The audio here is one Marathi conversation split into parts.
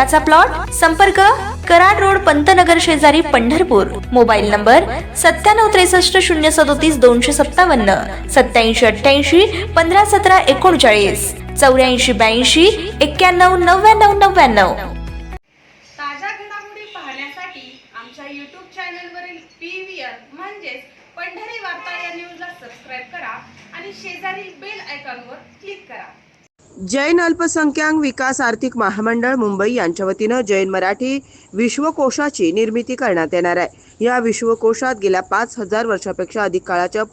हक्काचा प्लॉट संपर्क कराड रोड पंतनगर शेजारी पंढरपूर. मोबाईल नंबर सत्त्याण्णव त्रेसष्ट शून्य सदोतीस दोनशे सत्तावन्न. सत्याऐंशी अठ्ठ्याऐंशी पंधरा सतरा एकोणचाळीस. चौऱ्याऐंशी ब्याऐंशी एक्क्याण्णव नव्याण्णव नव्याण्णव. ताज्या घडामोडी पाहण्यासाठी आमच्या यूट्यूब चॅनलवरील पी व्ही आर म्हणजेच पंढरी वार्ता या न्यूजला सबस्क्राईब करा आणि शेजारील बेल आयकॉनवर क्लिक करा. जैन अल्पसंख्याक विकास आर्थिक महामंडळ मुंबई यांच्या वतीनं जैन मराठी विश्वकोशाची निर्मिती करण्यात येणार आहे. या विश्वकोशात गेल्या पाच हजार वर्षापेक्षा अधिक काळाच्या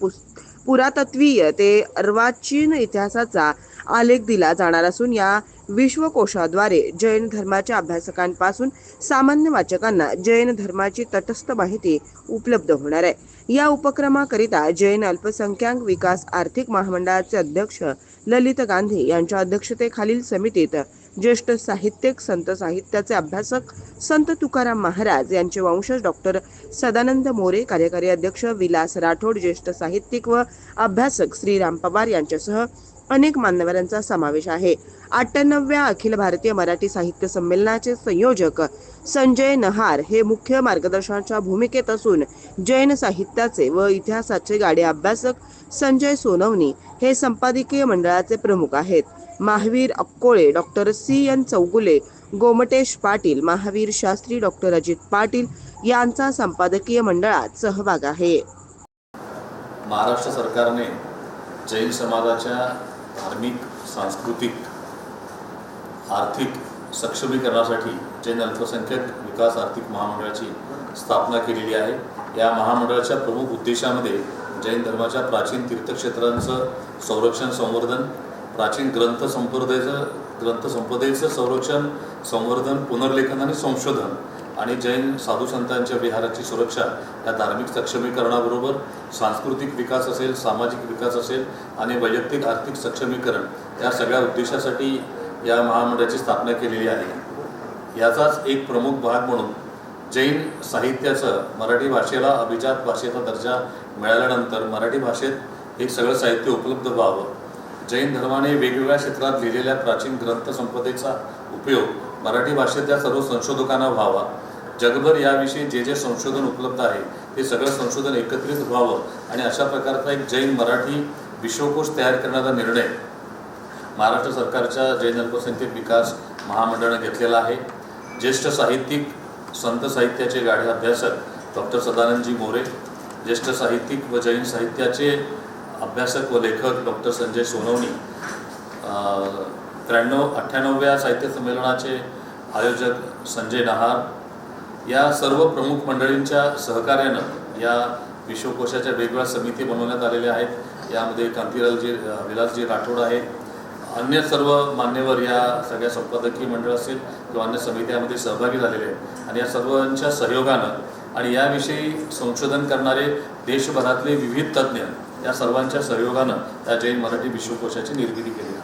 पुरातत्वीय ते अर्वाचीन इतिहासाचा आलेख दिला जाणार असून या विश्वकोशाद्वारे जैन धर्माच्या अभ्यासकांपासून सामान्य वाचकांना जैन धर्माची तटस्थ माहिती उपलब्ध होणार आहे. या उपक्रमाकरिता जैन अल्पसंख्याक विकास आर्थिक महामंडळाचे अध्यक्ष ललित गांधी यांच्या अध्यक्षतेखालील समितीत ज्येष्ठ साहित्यिक संत साहित्याचे अभ्यासक संत तुकाराम महाराज यांचे वंशज डॉक्टर सदानंद मोरे कार्यकारी अध्यक्ष विलास राठोड ज्येष्ठ साहित्यिक व अभ्यासक श्रीराम पवार यांच्यासह अनेक मान्यवरांचा समावेश आहे. अठ्ठ्याण्णव्या अखिल भारतीय मराठी साहित्य संमेलनाचे संयोजक संजय नहार हे मुख्य मार्गदर्शनाच्या भूमिकेत असून जैन साहित्याचे व इतिहासाचे गाडे अभ्यासक संजय सोनवणी हे संपादकीय मंडळाचे प्रमुख आहेत. Mahavir Akkole doctor C N Chougule Gomatesh Patil Mahavir Shastri doctor Ajit Patil यांचा संपादकीय मंडळात सहभाग आहे. महाराष्ट्र सरकारने जैन समाजाच्या धार्मिक सांस्कृतिक आर्थिक सक्षमीकरणासाठी जैन अल्पसंख्याक विकास आर्थिक महामंडळाची स्थापना केलेली आहे. या महामंडळाच्या प्रमुख उद्देशामध्ये जैन धर्माच्या प्राचीन तीर्थक्षेत्रांचं संरक्षण संवर्धन प्राचीन ग्रंथ संप्रदेचं ग्रंथ संपदेचं संरक्षण संवर्धन पुनर्लेखन आणि संशोधन आणि जैन साधू संतांच्या विहाराची सुरक्षा या धार्मिक सक्षमीकरणाबरोबर सांस्कृतिक विकास असेल सामाजिक विकास असेल आणि वैयक्तिक आर्थिक सक्षमीकरण या सगळ्या उद्देशासाठी या महामंडळाची स्थापना केलेली आहे. याचाच एक प्रमुख भाग म्हणून जैन साहित्याचं मराठी भाषेला अभिजात भाषेचा दर्जा मिळाल्यानंतर मराठी भाषेत हे सगळं साहित्य उपलब्ध व्हावं. जैन धर्माने वेगवेगळ्या क्षेत्रात लिहिलेल्या प्राचीन ग्रंथसंपदेचा उपयोग मराठी भाषेतल्या सर्व संशोधकांना व्हावा. जगभर याविषयी जे जे संशोधन उपलब्ध आहे ते सगळं संशोधन एकत्रित व्हावं आणि अशा प्रकारचा एक जैन मराठी विश्वकोश तयार करण्याचा निर्णय महाराष्ट्र सरकारच्या जैन अल्पसंख्यक विकास महामंडळानं घेतलेला आहे. ज्येष्ठ साहित्यिक संत साहित्याचे गाढे अभ्यासक डॉक्टर सदानंदजी मोरे ज्येष्ठ साहित्यिक व जैन साहित्याचे अभ्यासक व लेखक डॉक्टर संजय सोनवणी त्र्याण्णव अठ्ठ्याण्णव्या साहित्य संमेलनाचे आयोजक संजय नहार या सर्व प्रमुख मंडळींच्या सहकार्यानं या विश्वकोशाच्या वेगवेगळ्या समिती बनवण्यात आलेल्या आहेत. यामध्ये कांतीलालजी विलासजी राठोड आहेत. अन्य सर्व मान्यवर या सगळ्या संपादकीय मंडळ असेल किंवा अन्य समित्यामध्ये सहभागी झालेले आहेत आणि या सर्वांच्या सहयोगानं आणि याविषयी संशोधन करणारे देशभरातले विविध तज्ज्ञ या सर्वांच्या सहयोगानं या जैन मराठी विश्वकोशाची निर्मिती केली.